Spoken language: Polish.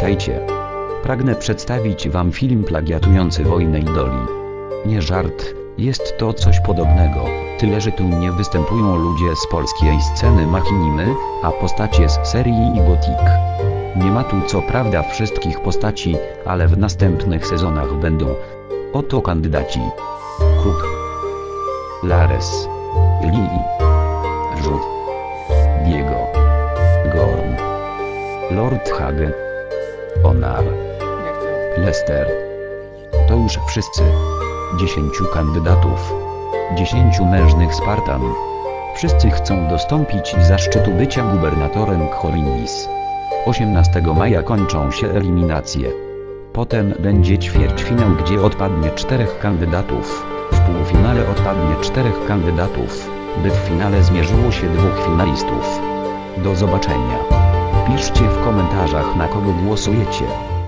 Witajcie. Pragnę przedstawić wam film plagiatujący Wojnę Idoli. Nie żart, jest to coś podobnego, tyle że tu nie występują ludzie z polskiej sceny machinimy, a postacie z serii i Gothic. Nie ma tu co prawda wszystkich postaci, ale w następnych sezonach będą. Oto kandydaci. Kruk. Lares. Lili. Rzut. Diego. Gorm. Lord Hagen. Onar. Lester. To już wszyscy. Dziesięciu kandydatów. Dziesięciu mężnych Spartan. Wszyscy chcą dostąpić zaszczytu bycia gubernatorem Khorinis. 18 maja kończą się eliminacje. Potem będzie ćwierćfinał, gdzie odpadnie czterech kandydatów. W półfinale odpadnie czterech kandydatów, by w finale zmierzyło się dwóch finalistów. Do zobaczenia. Piszcie w komentarzach na kogo głosujecie.